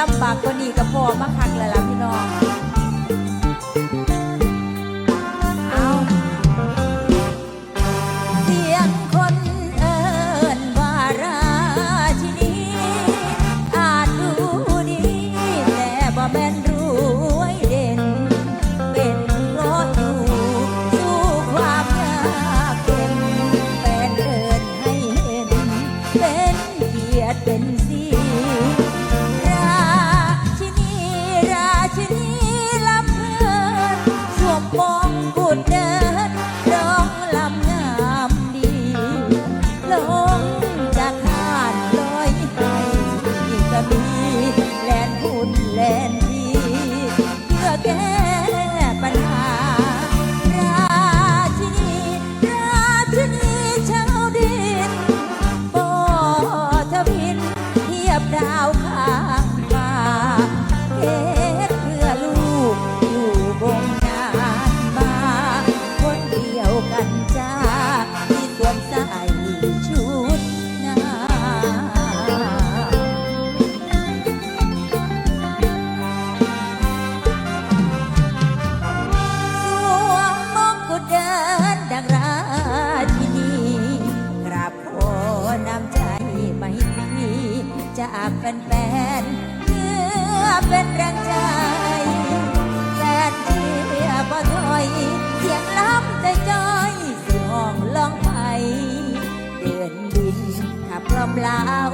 ลำบากก็นี่ก็พอมาคักแล้วล่ะพี่น้อง เอาเสียงคนเอิญว่าราชินีอาจดูดี แต่บ่แม่นรวยเด่น เป็นเพราะอยู่สู้ความยากเข็นแฟนเอิญให้เห็น เป็นเกียรติเป็น แฟนๆเพื่อเป็นแรงใจ แฟนเชียร์บ่ถอย เสียงล้ำใจจอยสิห้องลองไป เดินดินขับลมลาว